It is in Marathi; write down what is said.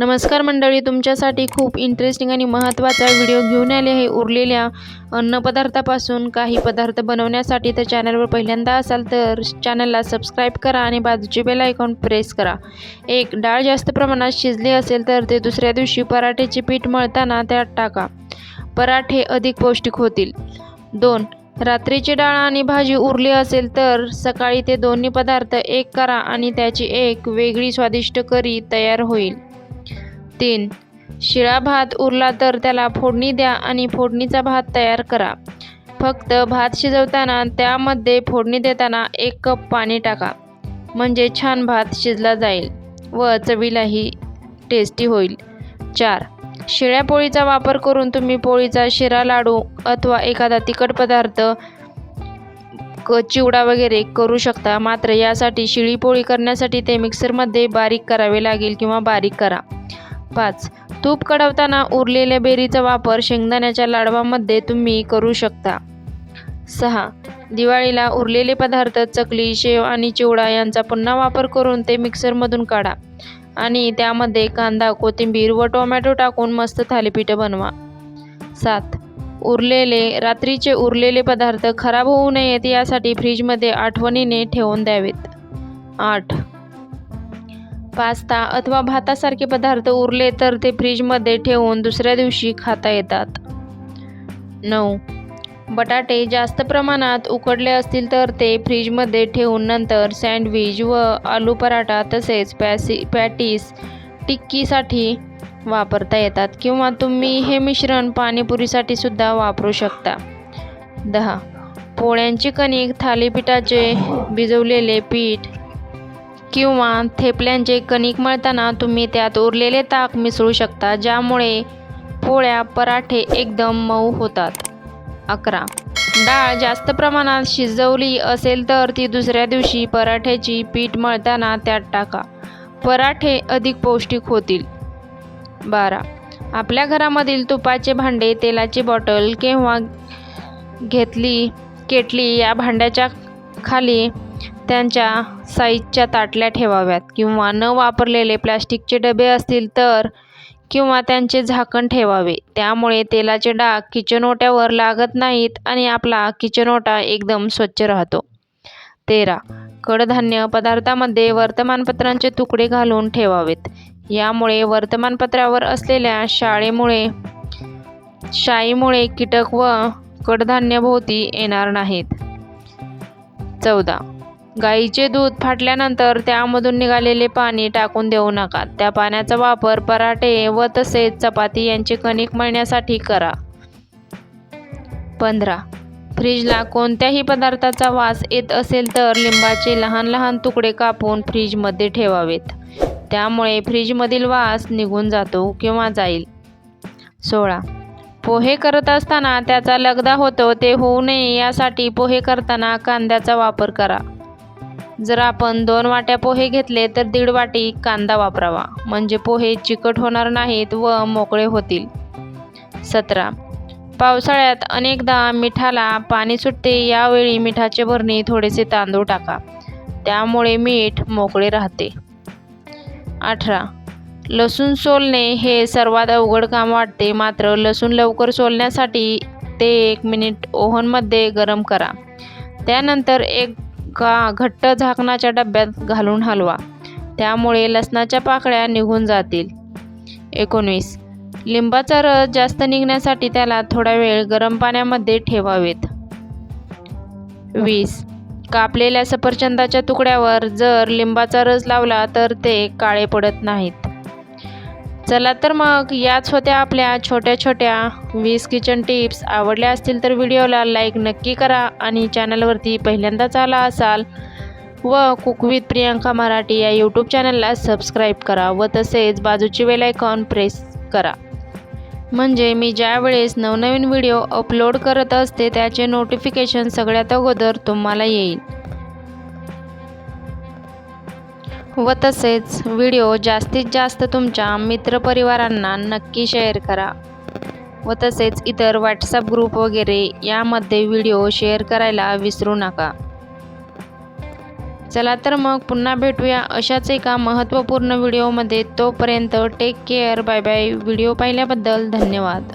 नमस्कार मंडळी तुमच्यासाठी खूप इंटरेस्टिंग आणि महत्त्वाचा व्हिडिओ घेऊन आले आहे उरलेल्या अन्नपदार्थापासून काही पदार्थ बनवण्यासाठी तर चॅनलवर पहिल्यांदा असाल तर चॅनलला सबस्क्राईब करा आणि बाजूचे बेल आयकॉन प्रेस करा. एक डाळ जास्त प्रमाणात शिजली असेल तर ते दुसऱ्या दिवशी पराठ्याचे पीठ मळताना त्यात टाका. पराठे अधिक पौष्टिक होतील. दोन रात्रीची डाळ आणि भाजी उरली असेल तर सकाळी ते दोन्ही पदार्थ एक करा आणि त्याची एक वेगळी स्वादिष्ट करी तयार होईल. तीन. शिळा भात उरला तर त्याला फोडणी द्या आणि फोडणीचा भात तयार करा. फक्त भात शिजवताना त्यामध्ये फोडणी देताना एक कप पाणी टाका. म्हणजे छान भात शिजला जाईल व चवीलाही टेस्टी होईल. चार. शिळ्या पोळीचा वापर करून तुम्ही पोळीचा शिरा लाडू अथवा एखादा तिखट पदार्थ क चिवडा वगैरे करू शकता. मात्र यासाठी शिळी पोळी करण्यासाठी ते मिक्सरमध्ये बारीक करावे लागेल किंवा बारीक करा. पाच. तूप कढवताना उरलेल्या बेरीचा वापर शेंगदाण्याच्या लाडवामध्ये तुम्ही करू शकता. सहा. दिवाळीला उरलेले पदार्थ चकली शेव आणि चिवडा यांचा पुन्हा वापर करून ते मिक्सरमधून काढा आणि त्यामध्ये कांदा कोथिंबीर व टोमॅटो टाकून मस्त थालीपीठं बनवा. सात. उरलेले रात्रीचे उरलेले पदार्थ खराब होऊ नयेत यासाठी फ्रीजमध्ये आठवणीने ठेवून द्यावेत. आठ. पास्ता अथवा भातासारखे पदार्थ उरले तर ते फ्रीजमध्ये ठेवून दुसऱ्या दिवशी खाता येतात. नऊ. बटाटे जास्त प्रमाणात उकडले असतील तर ते फ्रीजमध्ये ठेवून नंतर सँडविच व आलू पराठा तसेच पॅसी पॅटीस टिक्कीसाठी वापरता येतात किंवा तुम्ही हे मिश्रण पाणीपुरीसाठी सुद्धा वापरू शकता. दहा. पोळ्यांची कणिक थालीपीठाचे भिजवलेले पीठ किंवा थेपल्यांचे कणिक मळताना तुम्ही त्यात उरलेले ताक मिसळू शकता ज्यामुळे पोळ्या पराठे एकदम मऊ होतात. अकरा. डाळ जास्त प्रमाणात शिजवली असेल तर ती दुसऱ्या दिवशी पराठ्याची पीठ मळताना त्यात टाका. पराठे अधिक पौष्टिक होतील. बारा. आपल्या घरामधील तुपाचे भांडे तेलाची बॉटल किंवा घेतली केटली या भांड्याच्या खाली त्यांच्या साईजच्या ताटल्या ठेवाव्यात. किंवा न वापरलेले प्लॅस्टिकचे डबे असतील तर किंवा त्यांचे झाकण ठेवावे. त्यामुळे तेलाचे डाग किचन ओट्यावर लागत नाहीत आणि आपला किचन ओटा एकदम स्वच्छ राहतो. तेरा. कडधान्य पदार्थामध्ये वर्तमानपत्रांचे तुकडे घालून ठेवावेत. यामुळे वर्तमानपत्रावर असलेल्या शाळेमुळे शाईमुळे कीटक व कडधान्यभोवती येणार नाहीत. चौदा. गाईचे दूध फाटल्यानंतर त्यामधून निघालेले पाणी टाकून देऊ नका. त्या पाण्याचा वापर पराठे व तसेच चपाती यांचे कणिक मळण्यासाठी करा. पंधरा. फ्रीजला कोणत्याही पदार्थाचा वास येत असेल तर लिंबाचे लहान लहान तुकडे कापून फ्रीजमध्ये ठेवावेत. त्यामुळे फ्रीजमधील वास निघून जातो किंवा जाईल. सोळा. पोहे करत असताना त्याचा लगदा होतो ते होऊ नये यासाठी पोहे करताना कांद्याचा वापर करा. जर आपण दोन वाट्या पोहे घेतले तर दीड वाटी कांदा वापरावा. म्हणजे पोहे चिकट होणार नाहीत व मोकळे होतील. सतरा. पावसाळ्यात अनेकदा मिठाला पाणी सुटते यावेळी मिठाचे भरणी थोडेसे तांदूळ टाका. त्यामुळे मीठ मोकळे राहते. अठरा. लसूण सोलणे हे सर्वात अवघड काम वाटते मात्र लसूण लवकर सोलण्यासाठी ते एक मिनिट ओव्हनमध्ये गरम करा. त्यानंतर एक का घट्ट झाकणाच्या डब्यात घालून हलवा. त्यामुळे लसणाच्या पाकळ्या निघून जातील. एकोणवीस. लिंबाचा रस जास्त निघण्यासाठी त्याला थोडा वेळ गरम पाण्यामध्ये ठेवावेत. वीस. कापलेल्या सफरचंदाच्या तुकड्यावर जर लिंबाचा रस लावला तर ते काळे पडत नाहीत. चला तर मग याच होत्या आपल्या छोट्या छोट्या वीस किचन टिप्स आवडल्या असतील तर व्हिडिओला लाईक नक्की करा आणि चॅनलवरती पहिल्यांदाच आला असाल व कुक विथ प्रियांका मराठी या यूट्यूब चॅनलला सबस्क्राईब करा व तसेच बाजूची वेल आयकॉन प्रेस करा. म्हणजे मी ज्यावेळेस नवनवीन व्हिडिओ अपलोड करत असते त्याचे नोटिफिकेशन सगळ्यात अगोदर तुम्हाला येईल. व तसेच व्हिडिओ जास्तीत जास्त तुमच्या मित्रपरिवारांना नक्की शेअर करा. व तसेच इतर व्हॉट्सअप ग्रुप वगैरे यामध्ये व्हिडिओ शेअर करायला विसरू नका. चला तर मग पुन्हा भेटूया अशाच एका महत्त्वपूर्ण व्हिडिओमध्ये. तोपर्यंत take care bye bye video पाहिल्याबद्दल धन्यवाद.